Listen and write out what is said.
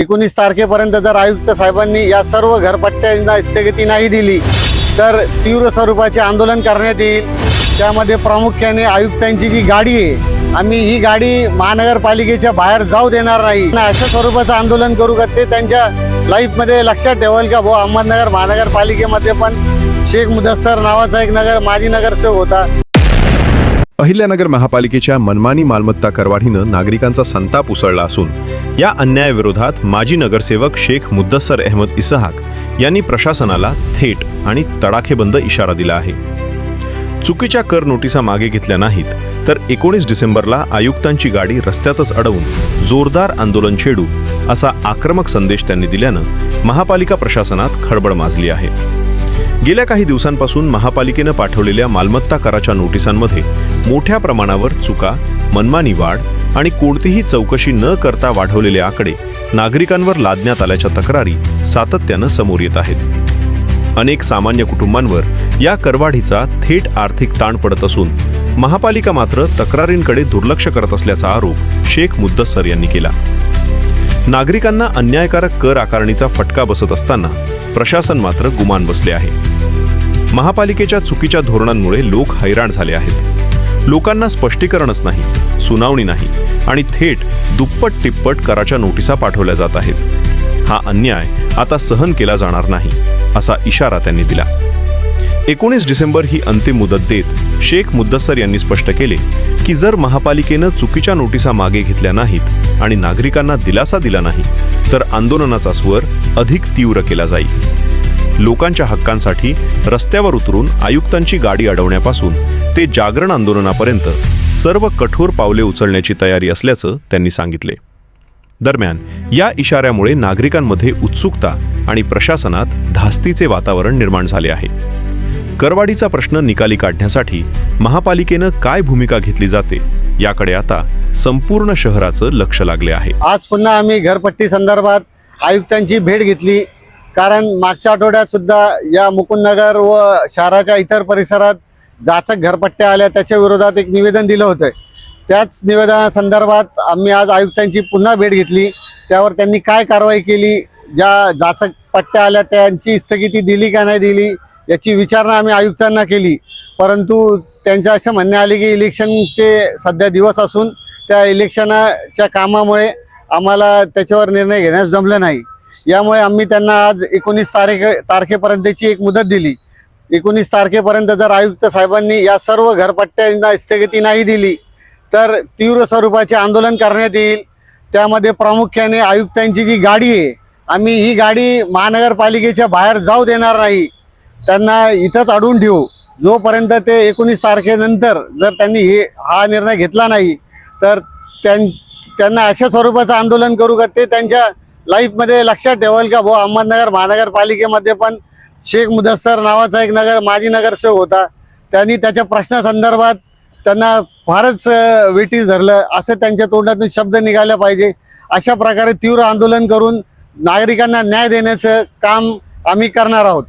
एकोणीस तारखेपर्यंत जर आयुक्त साहेबांनी या सर्व घरपट्ट्यांना स्थगिती नाही दिली तर तीव्र स्वरूपाचे आंदोलन करण्यात येईल. त्यामध्ये प्रामुख्याने आयुक्तांची जी गाडी आहे आम्ही ही गाडी महानगरपालिकेच्या बाहेर जाऊ देणार नाही. अशा स्वरूपाचं आंदोलन करू का ते त्यांच्या लाईफमध्ये लक्षात ठेवाल का? भाऊ अहमदनगर महानगरपालिकेमध्ये पण शेख मुदस्सर नावाचा एक नगर माजी नगरसेवक होता. अहिल्यानगर महापालिकेच्या मनमानी मालमत्ता करवाढीनं नागरिकांचा संताप उसळला असून या अन्यायाविरोधात माजी नगरसेवक शेख मुद्दस्सर अहमद इसहाक यांनी प्रशासनाला थेट आणि तडाखेबंद इशारा दिला आहे. चुकीच्या कर नोटिसा मागे घेतल्या नाहीत तर एकोणीस डिसेंबरला आयुक्तांची गाडी रस्त्यातच अडवून जोरदार आंदोलन छेडू असा आक्रमक संदेश त्यांनी दिल्यानं महापालिका प्रशासनात खळबळ माजली आहे. गेल्या काही दिवसांपासून महापालिकेनं पाठवलेल्या मालमत्ता कराच्या नोटिसांमध्ये मोठ्या प्रमाणावर चुका मनमानी वाढ आणि कोणतीही चौकशी न करता वाढवलेले आकडे नागरिकांवर लादण्यात आल्याच्या तक्रारी सातत्यानं समोर येत आहेत. अनेक सामान्य कुटुंबांवर या करवाढीचा थेट आर्थिक ताण पडत असून महापालिका मात्र तक्रारींकडे दुर्लक्ष करत असल्याचा आरोप शेख मुद्दसर यांनी केला. नागरिकांना अन्यायकारक कर आकारणीचा फटका बसत असताना प्रशासन मात्र गुमान बसले आहे. महापालिकेच्या चुकीच्या धोरणांमुळे लोक हैराण झाले आहेत. लोकांना स्पष्टीकरणच नाही सुनावणी नाही आणि थेट दुप्पट तिप्पट कराच्या नोटिसा पाठवल्या जात आहेत. हा अन्याय आता सहन केला जाणार नाही असा इशारा त्यांनी दिला. एकोणीस डिसेंबर ही अंतिम मुदत देत शेख मुद्दस्सर यांनी स्पष्ट केले की जर महापालिकेनं चुकीच्या नोटिसा मागे घेतल्या नाहीत आणि नागरिकांना दिलासा दिला नाही तर आंदोलनाचा स्वर अधिक तीव्र केला जाईल. लोकांच्या हक्कांसाठी रस्त्यावर उतरून आयुक्तांची गाडी अडवण्यापासून ते जागरण आंदोलनापर्यंत सर्व कठोर पावले उचलण्याची तयारी असल्याचं त्यांनी सांगितले. दरम्यान या इशाऱ्यामुळे नागरिकांमध्ये उत्सुकता आणि प्रशासनात धास्तीचे वातावरण निर्माण झाले आहे. करवाढीचा प्रश्न निकाली काढण्यासाठी महापालिकेनं काय भूमिका घेतली जाते याकडे आता संपूर्ण शहराचं लक्ष लागले आहे. आज पुन्हा आम्ही घरपट्टी संदर्भात आयुक्तांची भेट घेतली. कारण मागच्या आठवड्यात सुद्धा या मुकुंदनगर व शहराच्या इतर परिसरात जाचक घरपट्ट्या आल्या त्याच्या विरोधात एक निवेदन दिलं होतं त्याच निवेदनासंदर्भात आम्ही आज आयुक्तांची पुन्हा भेट घेतली. त्यावर त्यांनी काय कारवाई केली ज्या जाचक पट्ट्या आल्या त्यांची स्थगिती दिली का नाही दिली याची विचारणा आम्ही आयुक्तांना केली. परंतु त्यांच्या असं म्हणणे आले की इलेक्शनचे सध्या दिवस असून त्या इलेक्शनाच्या कामामुळे आम्हाला त्याच्यावर निर्णय घेण्यास जमलं नाही. यामुळे आम्ही त्यांना आज एकोणीस तारखे तारखेपर्यंतची एक मुदत दिली. एकोणीस तारखेपर्यंत जर आयुक्त साहेबांनी या सर्व घरपट्ट्यांना स्थगिती नाही दिली तर तीव्र स्वरूपाचे आंदोलन करण्यात येईल. त्यामध्ये प्रामुख्याने आयुक्तांची जी गाडी आहे आम्ही ही गाडी महानगरपालिकेच्या बाहेर जाऊ देणार नाही. त्यांना इथंच अडवून ठेवू. जोपर्यंत ते एकोणीस तारखेनंतर जर त्यांनी हे हा निर्णय घेतला नाही तर त्यां त्यांना अशा स्वरूपाचं आंदोलन करू का ते त्यांच्या लाईफमध्ये लक्षात ठेवाल का भाऊ? अहमदनगर महानगरपालिकेमध्ये पण शेख मुदस्सर नावाचा एक नगर माजी नगरसेवक होता. त्यांनी त्याच्या प्रश्नासंदर्भात त्यांना फारच अ, धरलं. असं त्यांच्या तोंडातून शब्द निघाले पाहिजे. अशा प्रकारे तीव्र आंदोलन करून नागरिकांना न्याय देण्याचं काम आम्ही करणार आहोत.